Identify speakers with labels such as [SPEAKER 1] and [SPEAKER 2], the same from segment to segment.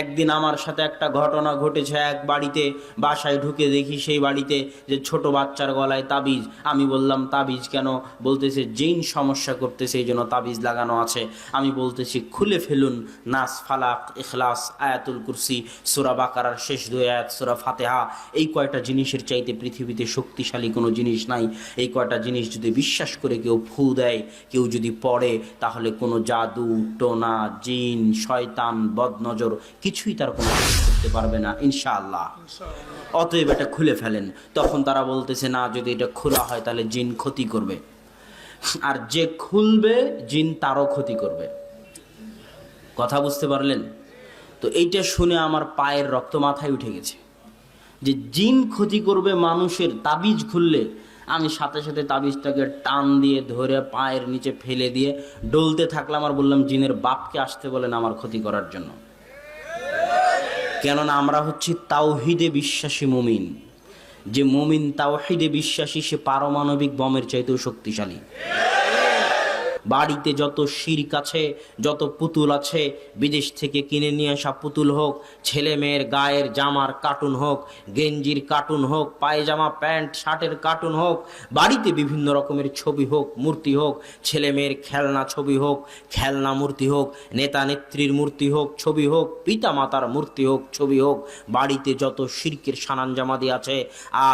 [SPEAKER 1] একদিন আমার সাথে একটা ঘটনা ঘটেছে, এক বাড়িতে বাসায় ঢুকে দেখি সেই বাড়িতে যে ছোট বাচ্চার গলায় তাবিজ। আমি বললাম, তাবিজ কেন? বলতেছে, জিন সমস্যা করতেছে, এই জন্য তাবিজ লাগানো আছে। আমি বলতেছি, খুলে ফেলুন, নাস ফালাক, ইখলাস, আয়াতুল কুরসি, সুরা বাকারার শেষ দুই আয়াত, সুরা ফাতেহা। এই কয়টা জিনিসের চাইতে পৃথিবীতে শক্তিশালী কোনো জিনিস নাই। এই কয়টা জিনিস যদি বিশ্বাস করে কেউ ফু দেয়, কেউ যদি পড়ে, তাহলে কোনো জাদু, টোনা, জিন, শয়তান, বদনজর কিছুই তার কোনো করতে পারবে না, ইনশাআল্লাহ। অতএব এটা খুলে ফেলেন। তখন তারা বলতেছে, না, যদি এটা খোলা হয় তাহলে জিন ক্ষতি করবে। আর যে খুলবে, জিন তারও ক্ষতি করবে। কথা বুঝতে পারলেন? তো এইটা শুনে আমার পায়ের রক্ত মাথায় উঠে গেছে। যে জিন ক্ষতি করবে মানুষের তাবিজ খুললে, আমি সাথে সাথে তাবিজটাকে টান দিয়ে ধরে পায়ের নিচে ফেলে দিয়ে ডলতে থাকলাম আর বললাম, জিনের বাপকে আসতে বলেন আমার ক্ষতি করার জন্য। কেননা আমরা হচ্ছি তাওহিদে বিশ্বাসী মুমিন। যে মুমিন তাওহিদে বিশ্বাসী, সে পারমাণবিক বমের চাইতেও শক্তিশালী। বাড়িতে যত শির্ক আছে, যত পুতুল আছে, বিদেশ থেকে কিনে নিয়ে আসা পুতুল হোক, ছেলে মেয়ের গায়ের জামার কার্টুন হোক, গেঞ্জির কার্টুন হোক, পায়জামা, প্যান্ট, শার্টের কার্টুন হোক, বাড়িতে বিভিন্ন রকমের ছবি হোক, মূর্তি হোক, ছেলে মেয়ের খেলনা ছবি হোক, খেলনা মূর্তি হোক, নেতা নেত্রীর মূর্তি হোক, ছবি হোক, পিতা মাতার মূর্তি হোক, ছবি হোক, বাড়িতে যত শির্কের সানাঞ্জামাদি আছে,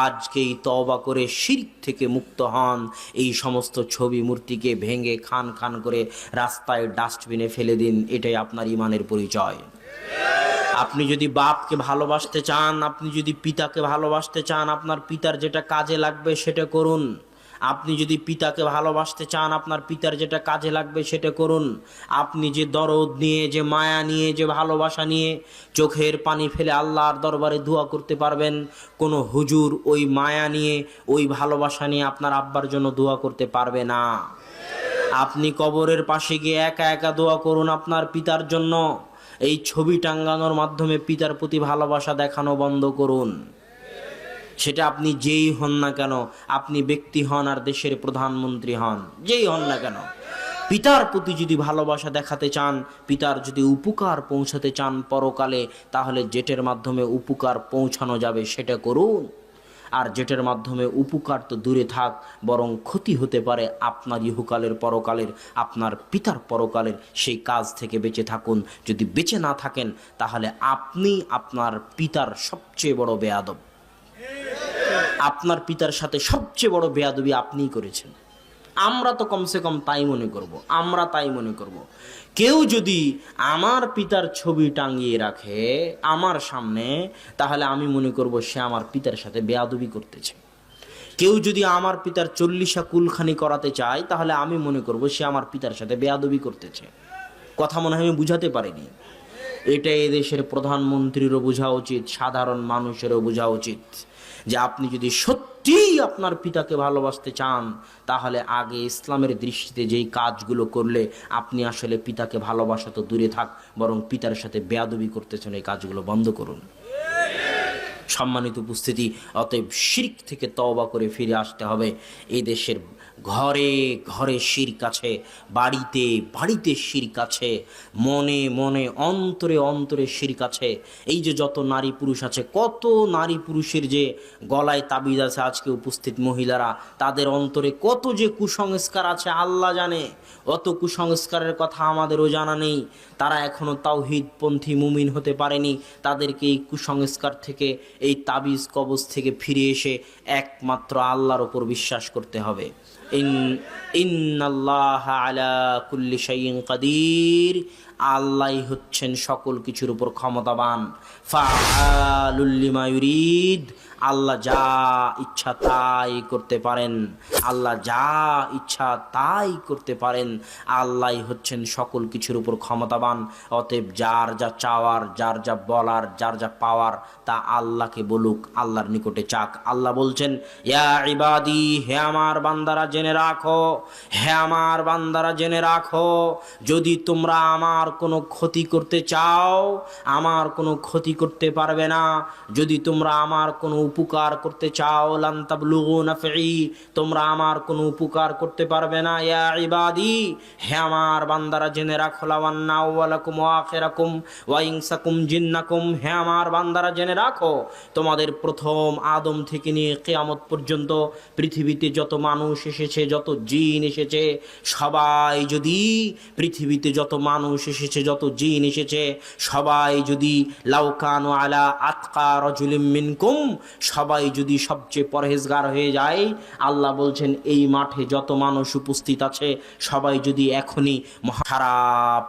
[SPEAKER 1] আজকেই তওবা করে শির্ক থেকে মুক্ত হন। এই সমস্ত ছবি মূর্তিকে ভেঙে খান খান খান করে রাস্তায় ডাস্টবিনে ফেলে দিন, এটাই আপনার ইমানের পরিচয়। আপনি যদি বাপকে ভালোবাসতে চান, আপনি যদি পিতাকে ভালোবাসতে চান, আপনার পিতার যেটা কাজে লাগবে সেটা করুন। আপনি যদি পিতাকে ভালোবাসতে চান, আপনার পিতার যেটা কাজে লাগবে সেটা করুন। আপনি যে দরদ নিয়ে, যে মায়া নিয়ে, যে ভালোবাসা নিয়ে চোখের পানি ফেলে আল্লাহর দরবারে দোয়া করতে পারবেন, কোনো হুজুর ওই মায়া নিয়ে, ওই ভালোবাসা নিয়ে আপনার আব্বার জন্য দোয়া করতে পারবে না। আপনি কবরের পাশে গিয়ে একা একা দোয়া করুন আপনার পিতার জন্য। এই ছবি টাঙ্গানোর মাধ্যমে পিতার প্রতি ভালোবাসা দেখানো বন্ধ করুন। সেটা আপনি যেই হন না কেন, আপনি ব্যক্তি হন আর দেশের প্রধানমন্ত্রী হন। যেই হন না কেন। পিতার প্রতি যদি ভালোবাসা দেখাতে চান, পিতার যদি উপকার পৌঁছাতে চান পরকালে, তাহলে জেটের মাধ্যমে উপকার পৌঁছানো যাবে, সেটা করুন। আর যেটার মাধ্যমে উপকার তো দূরে থাক, বরং ক্ষতি হতে পারে আপনার ইহুকালের পরকালের, আপনার পিতার পরকালের সেই কাজ থেকে বেঁচে থাকুন। যদি বেঁচে না থাকেন, তাহলে আপনি আপনার পিতার সবচেয়ে বড় বেয়াদব। আপনার পিতার সাথে সবচেয়ে বড় বেয়াদবি আপনিই করেছেন। আমরা তো কমসে কম তাই মনে করব, আমরা তাই মনে করব। কেউ যদি আমার পিতার ছবি টাঙিয়ে রাখে আমার সামনে, তাহলে আমি মনে করব সে আমার পিতার সাথে বেয়াদবি করতেছে। কেউ যদি আমার পিতার চল্লিশা কুলখানি করাতে চায়, তাহলে আমি মনে করব সে আমার পিতার সাথে বেয়াদবি করতেছে। কথা মনে হয় আমি বুঝাতে পারিনি। এটা এদেশের প্রধানমন্ত্রীরও বোঝা উচিত, সাধারণ মানুষেরও বোঝা উচিত। যে আপনি যদি সত্যিই আপনার পিতাকে ভালোবাসতে চান, তাহলে আগে ইসলামের দৃষ্টিতে যেই কাজগুলো করলে আপনি আসলে পিতাকে ভালোবাসা তো দূরে থাক, বরং পিতার সাথে বেয়াদবি করতেছেন, এই কাজগুলো বন্ধ করুন। সম্মানিত উপস্থিতি। অতএব শির্ক থেকে তওবা করে ফিরে আসতে হবে। এই দেশের ঘরে ঘরে শির্ক আছে, বাড়িতে বাড়িতে শির্ক আছে, মনে মনে অন্তরে অন্তরে শির্ক আছে। এই যে যত নারী পুরুষ আছে, কত নারী পুরুষের যে গলায় তাবিজ আছে, আজকে উপস্থিত মহিলারা, তাদের অন্তরে কত যে কুসংস্কার আছে, আল্লাহ জানে। অত কুসংস্কারের কথা আমাদেরও জানা নেই। তারা এখনও তাওহিদপন্থী মুমিন হতে পারেনি। তাদেরকে এই কুসংস্কার থেকে, এই তাবিজ কবজ থেকে ফিরে এসে একমাত্র আল্লাহর ওপর বিশ্বাস করতে হবে। ইন আলা কুল্লি কাদির। আল্লাহ হচ্ছেন সকল কিছুর উপর ক্ষমতাবান। আল্লাহ যা ইচ্ছা তাই করতে পারেন। আল্লাহ যা ইচ্ছা তাই করতে পারেন। আল্লাহ হচ্ছেন সকল কিছুর উপর ক্ষমতাবান। অতএব যার যা চাওয়ার, যার যা বলার, যার যা পাওয়ার, তা আল্লাহকে বলুক, আল্লাহর নিকটে চাক। আল্লাহ বলছেন ইবাদি, হে আমার বান্দারা, জেনে রাখো, হে আমার বান্দারা, জেনে রাখো, যদি তোমরা আমার কোনো ক্ষতি করতে চাও, আমার কোনো ক্ষতি করতে পারবে না। যদি তোমরা আমার কোনো উপকার করতে চাও লান্তাবলুগু নাফি তোমরা আমার কোনো উপকার করতে পারবে না, ইয়া ইবাদি। হে আমার বান্দারা, জেনে রাখো, লাওয়ান্না ওয়ালাকুম ওয়া আখিরাকুম ওয়া ইনসাকুম জিন্নাকুম। হে আমার বান্দারা, জেনে রাখো, তোমাদের প্রথম আদম থেকে নিয়ে কেয়ামত পর্যন্ত পৃথিবীতে যত মানুষ এসেছে, যত জিন এসেছে, সবাই যদি পৃথিবীতে যত মানুষ এসেছে, যত জিন এসেছে, সবাই যদি লাউকান আলা আতকা রজুলিম মিনকুম সবাই যদি সবচেয়ে পরহেজগার হয়ে যায়, আল্লাহ বলছেন, এই মাঠে যত মানুষ উপস্থিত আছে, সবাই যদি এখনই সারা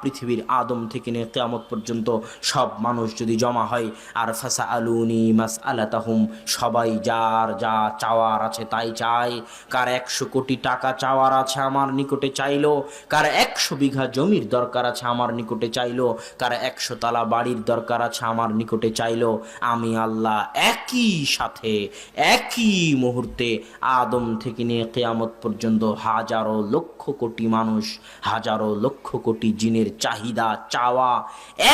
[SPEAKER 1] পৃথিবীর আদম থেকে নিয়ে কেয়ামত পর্যন্ত সব মানুষ যদি জমা হয়, আর ফাসা আলুনি মাস আলাতাহুম সবাই যার যা চাওয়ার আছে তাই চায়। কার একশো কোটি টাকা চাওয়ার আছে আমার নিকটে চাইলো, কার একশো বিঘা জমির দরকার আছে আমার নিকটে চাইলো, কার একশো তালা বাড়ির দরকার আছে আমার নিকটে চাইলো। আমি আল্লাহ একই সাথে একই মুহূর্তে আদম থেকে নিয়ে কেয়ামত পর্যন্ত হাজারো লক্ষ কোটি মানুষ, হাজারো লক্ষ কোটি জিনের চাহিদা, চাওয়া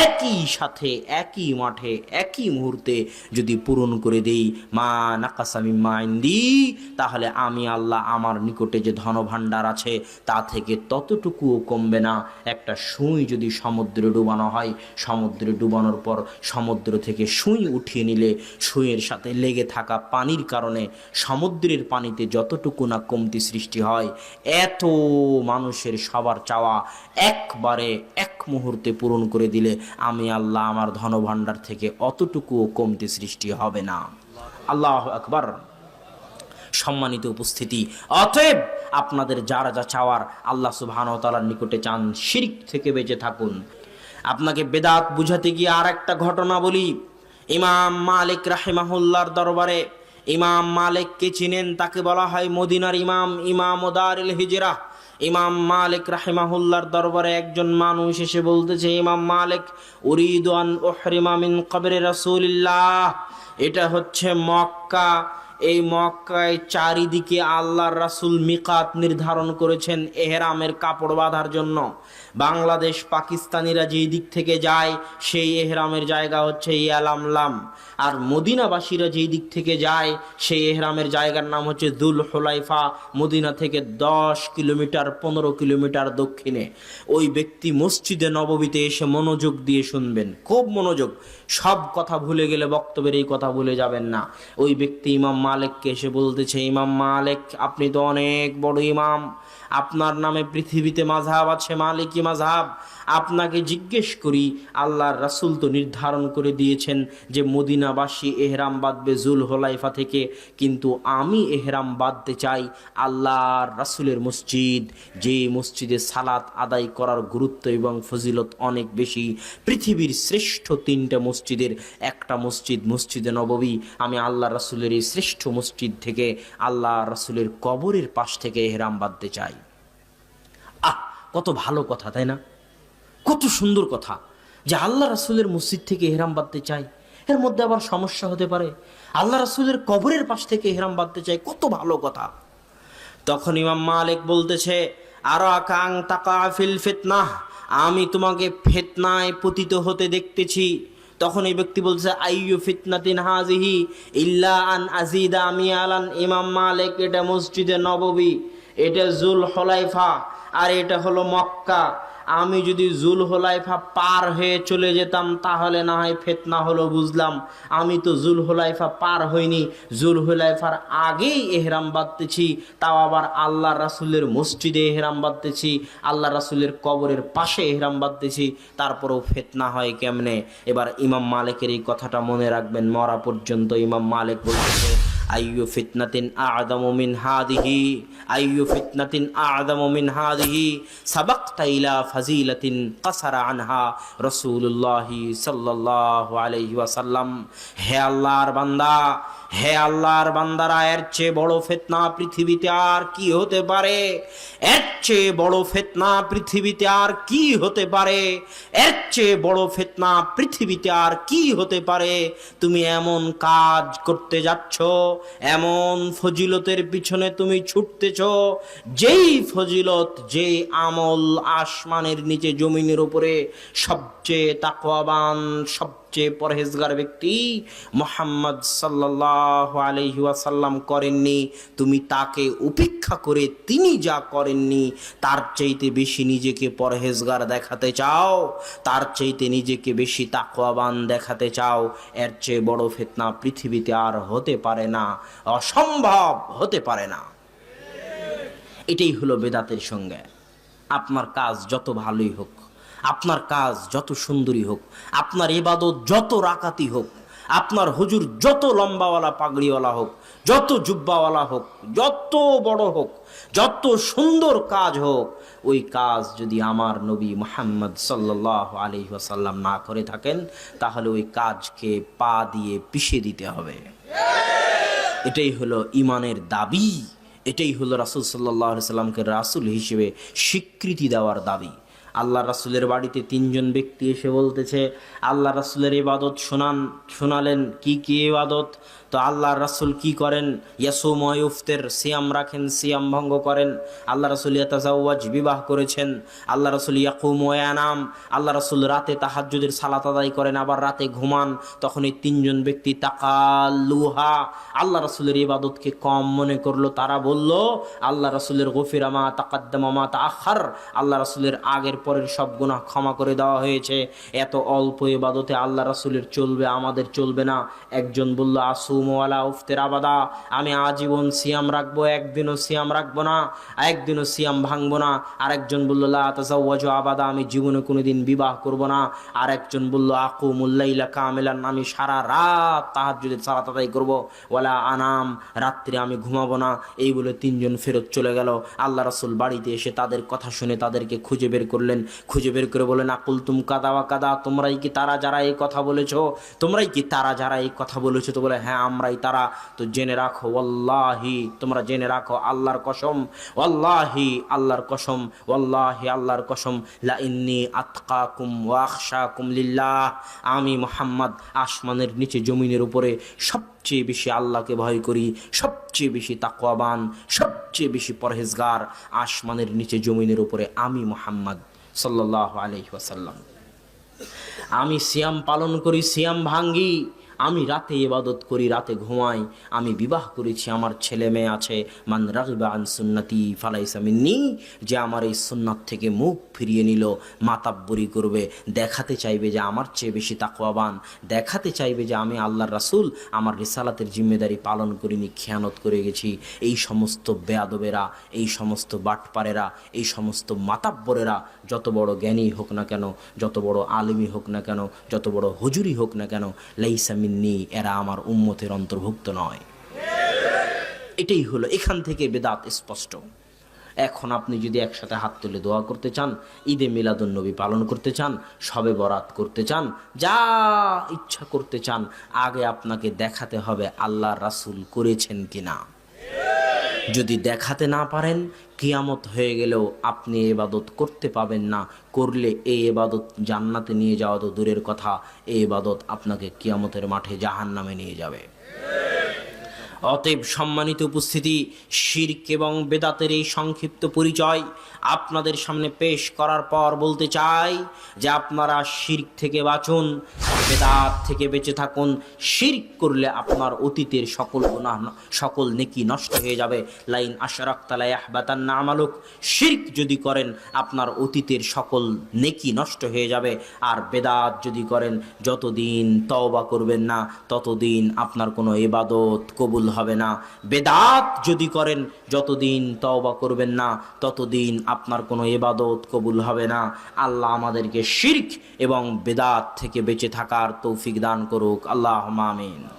[SPEAKER 1] একই সাথে, একই মাঠে, একই মুহূর্তে যদি পূরণ করে দেই, মা নাকাসামি মাইন্দি তাহলে আমি আল্লাহ আমার নিকটে যে ধনভাণ্ডার আছে, তা থেকে ততটুকুও কমবে না। একটা সুই যদি সমুদ্রে ডুবানো হয়, সমুদ্রে ডুবানোর পর সমুদ্র থেকে সুই উঠিয়ে নিলে, সুইয়ের সাথে লেগে থাকা পানির কারণে সমুদ্রের পানিতে যতটুকু না কমতি সৃষ্টি হয়, এত মানুষের সবার চাওয়া একবারে এক মুহূর্তে পূরণ করে দিলে আমি আল্লাহ আমার ধনভাণ্ডার থেকে অতটুকুও কমতি সৃষ্টি হবে না। আল্লাহ আকবার। সম্মানিত উপস্থিতি। অতএব আপনাদের যারা যা চাওয়ার আল্লাহ সুবহান তালার নিকটে চান, শিরিক থেকে বেঁচে থাকুন। আপনাকে বেদাত বুঝাতে গিয়ে আর একটা ঘটনা বলি। ইমাম মালিক রাহিমাহুল্লার দরবারে ইমাম মালিককে চিনেন, তাকে বলা হয় মদিনার ইমাম ইমাম ওদারিল হিজরা। ইমাম মালিক রাহিমাহুল্লার দরবারে একজন মানুষ এসে বলতেছে, ইমাম মালিক উরিদান ওহরিমামিন কবরে রাসূলিল্লাহ। এটা হচ্ছে মক্কা এই মক্কায় চারিদিকে আল্লাহর রাসূল মিকাত নির্ধারণ করেছেন এহরামের কাপড় বাঁধার জন্য। বাংলাদেশ পাকিস্তানিরা যেই দিক থেকে যায়, সেই এহরামের জায়গা হচ্ছে ইয়ালামলাম। আর মদিনাবাসীরা যেই দিক থেকে যায়, সেই এহরামের জায়গার নাম হচ্ছে দুল হোলাইফা মদিনা থেকে দশ কিলোমিটার, পনেরো কিলোমিটার দক্ষিণে। ওই ব্যক্তি মসজিদে নববীতে এসে মনোযোগ দিয়ে শুনবেন। খুব মনোযোগ। সব কথা ভুলে গেলে বক্তব্যের এই কথা ভুলে যাবেন না। ওই ব্যক্তি ইমাম মালিককে এসে বলতেছে, ইমাম মালিক, আপনি তো অনেক বড় ইমাম। আপনার নামে পৃথিবীতে মাঝহাব আছে, মালিকি মাঝহাব আপনাকে জিজ্ঞেস করি, আল্লাহর রাসূল তো নির্ধারণ করে দিয়েছেন যে মদিনাবাসী এহরাম বাঁধবে জুল হোলাইফা থেকে। কিন্তু আমি এহরাম বাঁধতে চাই আল্লাহর রাসূলের মসজিদ। যে মসজিদে সালাত আদায় করার গুরুত্ব এবং ফজিলত অনেক বেশি। পৃথিবীর শ্রেষ্ঠ তিনটা মসজিদের, একটা মসজিদ মসজিদে নববী। আমি আল্লাহ রাসূলের এই শ্রেষ্ঠ মসজিদ থেকে আল্লাহ রাসূলের কবরের পাশ থেকে এহরাম বাঁধতে চাই আহ, কত ভালো কথা, তাই না? কত সুন্দর কথা যে আল্লাহ রাসূলের মসজিদ থেকে এহরাম বাঁধতে চাই এর মধ্যে আবার সমস্যা হতে পারে। আল্লাহ রাসূলের কবরের পাশ থেকে এহরাম বাঁধতে চাই কত ভালো কথা। তখন ইমাম মালিক বলতেছে, আরও আকাং তাকা ফিল ফিতনাহ, আমি তোমাকে ফেতনায় পতিত হতে দেখতেছি। তখন এই ব্যক্তি বলছে, আইয়ু ফিতনাতিন হাজিহি ইল্লা আন আজিদা আমি আলান ইমাম মালিক। এটা মসজিদে নববী, এটা জুল হলাইফা, আর এটা হলো মক্কা। আমি যদি জুল হোলাইফা পার হয়ে চলে যেতাম, তাহলে না হয় ফেতনা হলো বুঝলাম। আমি তো জুল হোলাইফা পার হইনি। জুল হোলাইফার আগেই এহরাম বাঁধতেছি, তাও আবার আল্লাহ রাসুলের মসজিদে এহরাম বাঁধতেছি, আল্লাহ রাসুলের কবরের পাশে এহরাম বাঁধতেছি, তারপরেও ফেতনা হয় কেমনে? এবার ইমাম মালিকের এই কথাটা মনে রাখবেন, মরা পর্যন্ত ইমাম মালিক বলতেছে আইয়ু ফিতনাতিন আ'যামু মিন হাদিহি আইয়ু ফিতনাতিন আ'যামু মিন হাদিহি সাবাকতা ইলা ফাজিলাতিন কাসারা আনহা রাসূলুল্লাহি সাল্লাল্লাহু আলাইহি ওয়াসাল্লাম হে আল্লাহর বান্দা হে আল্লাহর বান্দারা, এর চেয়ে বড় ফিতনা পৃথিবীতে আর কি হতে পারে? এর চেয়ে বড় ফেতনা পৃথিবীতে আর কি হতে পারে? এর চেয়ে বড় ফিতনা পৃথিবীতে আর কি হতে পারে? তুমি এমন কাজ করতে যাচ্ছ, এমন ফজিলতের পিছনে তুমি ছুটতেছ, যেই ফজিলত, যেই আমল আসমানের নিচে, জমিনের উপরে সবচেয়ে তাকওয়াবান সবচেয়ে সবচেয়ে পরহেজগার ব্যক্তি মোহাম্মদ সাল্লাহ আলহি ওয়াসাল্লাম করেননি। তুমি তাকে উপেক্ষা করে তিনি যা করেননি, তার চাইতে বেশি নিজেকে পরহেজগার দেখাতে চাও, তার চাইতে নিজেকে বেশি তাকওয়াবান দেখাতে চাও। এর চেয়ে বড় ফেতনা পৃথিবীতে আর হতে পারে না, অসম্ভব হতে পারে না। এটাই হলো বেদাতের সঙ্গে। আপনার কাজ যত ভালোই হোক আপনার কাজ যত সুন্দরী হোক, আপনার এবাদত যত রাকাতি হোক, আপনার হুজুর যত লম্বাওয়ালা, পাগড়িওয়ালা হোক, যত জুব্বাওয়ালা হোক, যত বড় হোক, যত সুন্দর কাজ হোক, ওই কাজ যদি আমার নবী মোহাম্মদ সাল্লাহ আলি ওয়াসাল্লাম না করে থাকেন, তাহলে ওই কাজকে পা দিয়ে পিষে দিতে হবে। এটাই হলো ইমানের দাবি, এটাই হলো রাসুল সাল্লাহ সাল্লামকে রাসুল হিসেবে স্বীকৃতি দেওয়ার দাবি। আল্লাহ রাসুলের বাড়িতে তিনজন ব্যক্তি এসে বলতেছে, আল্লাহ রাসুলের ইবাদত শোনান, শোনালেন কি কি ইবাদত? তো আল্লাহ রাসুল কি করেন? ইয়াসু ময়ুফতের সিয়াম রাখেন, সিয়াম ভঙ্গ করেন। আল্লাহ রাসুল ইয়াতাজাওয়াজ, বিবাহ করেছেন। আল্লাহ রাসুল ইয়াকুম ওয়ানাম আল্লাহ রাসুল রাতে তাহাজ্জুদের সালাত আদায় করেন, আবার রাতে ঘুমান। তখন এই তিনজন ব্যক্তি তাকালুহা, আল্লাহ রাসুলের ইবাদতকে কম মনে করল। তারা বলল, আল্লাহ রাসুলের গফিরামা তাকাদ্দামা তাখার আল্লাহ রাসুলের আগের পরের সব গুনাহ ক্ষমা করে দেওয়া হয়েছে। এত অল্প ইবাদতে আল্লাহ রাসুলের চলবে, আমাদের চলবে না। একজন বলল আসুমওয়ালা উফতের আবাদা, আমি আজীবন সিয়াম রাখব, একদিনও সিয়াম রাখব না, একদিনও সিয়াম ভাঙবো না। আরেকজন বলল, লা তাজাওয়াজ আবাদা, আমি জীবনে কোনোদিন বিবাহ করব না। আর একজন বলল আকু মুল্লাইলা কামেলান, আমি সারা রাত তাহার যদি সালাত আদায় করব। ওয়ালা আনাম, রাত্রে আমি ঘুমাবো না। এই বলে তিনজন ফেরত চলে গেল। আল্লাহ রাসুল বাড়িতে এসে তাদের কথা শুনে তাদেরকে খুঁজে বের করলেন। খুঁজে বের করে বলেন আকুল তুম কাদা ওয়া কাদা, তোমরাই কি তারা যারা এই কথা বলেছ? তোমরাই কি তারা যারা এই কথা বলেছ? তো বলে হ্যাঁ আমরাই তারা। তো জেনে রাখো, ওয়াল্লাহি, তোমরা জেনে রাখো, আল্লাহর কসম, ওয়াল্লাহি, আল্লাহর কসম, ওয়াল্লাহি, আল্লাহর কসম, লা ইন্নি আতকাকুম ওয়াখশাকুম লিল্লাহ। আমি মোহাম্মদ, আসমানের নিচে জমিনের উপরে সবচেয়ে বেশি আল্লাহকে ভয় করি, সবচেয়ে বেশি তাকওয়াবান, সবচেয়ে বেশি পরহেজগার, আসমানের নিচে জমিনের উপরে আমি মোহাম্মদ। সাল্লাহ আলহি ওয়াসাল্লাম। আমি সিয়াম পালন করি সিয়াম ভাঙ্গি। আমি রাতে ইবাদত করি, রাতে ঘুমাই। আমি বিবাহ করেছি, আমার ছেলে মেয়ে আছে। মান রাগিবা আন সুন্নতি ফালাইসা মিন্নি, যে আমার এই সুন্নাত থেকে মুখ ফিরিয়ে নিল, মাতাব্বরি করবে। দেখাতে চাইবে যে আমার চেয়ে বেশি তাকওয়াবান। দেখাতে চাইবে যে আমি আল্লাহর রাসুল, আমার রিসালাতের জিম্মেদারি পালন করিনি, খেয়ানত করে গেছি। এই সমস্ত বেয়াদবেরা, এই সমস্ত বাটপারেরা, এই সমস্ত মাতাব্বরেরা, যত বড় জ্ঞানী হোক না কেন, যত বড় আলিমি হোক না কেন, যত বড় হুজুরি হোক না কেন, লাইসা মিন্নি, এরা আমার উম্মতের অন্তর্ভুক্ত নয়। এটাই হলো, এখান থেকে বেদাত স্পষ্ট। এখন আপনি যদি একসাথে হাত তুলে দোয়া করতে চান, ঈদে মিলাদুন্নবী পালন করতে চান, সবে বরাত করতে চান, যা ইচ্ছা করতে চান, আগে আপনাকে দেখাতে হবে আল্লাহ রাসুল করেছেন কিনা। যদি দেখাতে না পারেন, কিয়ামত হয়ে গেলেও আপনি এবাদত করতে পাবেন না। করলে এই এবাদত জান্নাতে নিয়ে যাওয়া তো দূরের কথা। এই এবাদত আপনাকে কিয়ামতের মাঠে জাহান নামে নিয়ে যাবে। অতএব সম্মানিত উপস্থিতি, শির্ক এবং বেদাতের এই সংক্ষিপ্ত পরিচয় আপনাদের সামনে পেশ করার পর বলতে চাই যে আপনারা শির্ক থেকে বাঁচুন বেদাত থেকে বেঁচে থাকুন। শির্ক করলে আপনার অতীতের সকল গুনাহ, সকল নেকি নষ্ট হয়ে যাবে। লাইন আশরাক তালাই আহবাতান না আমালুক। শির্ক যদি করেন, আপনার অতীতের সকল নেকি নষ্ট হয়ে যাবে। আর বেদাত যদি করেন, যতদিন তওবা করবেন না, ততদিন আপনার কোনো ইবাদত কবুল হবে না। বেদাত যদি করেন, যতদিন তওবা করবেন না, ততদিন আপনার কোনো ইবাদত কবুল হবে না। আল্লাহ আমাদেরকে শির্ক এবং বেদাত থেকে বেঁচে থাকার তৌফিক দান করুক। আল্লাহ আমিন।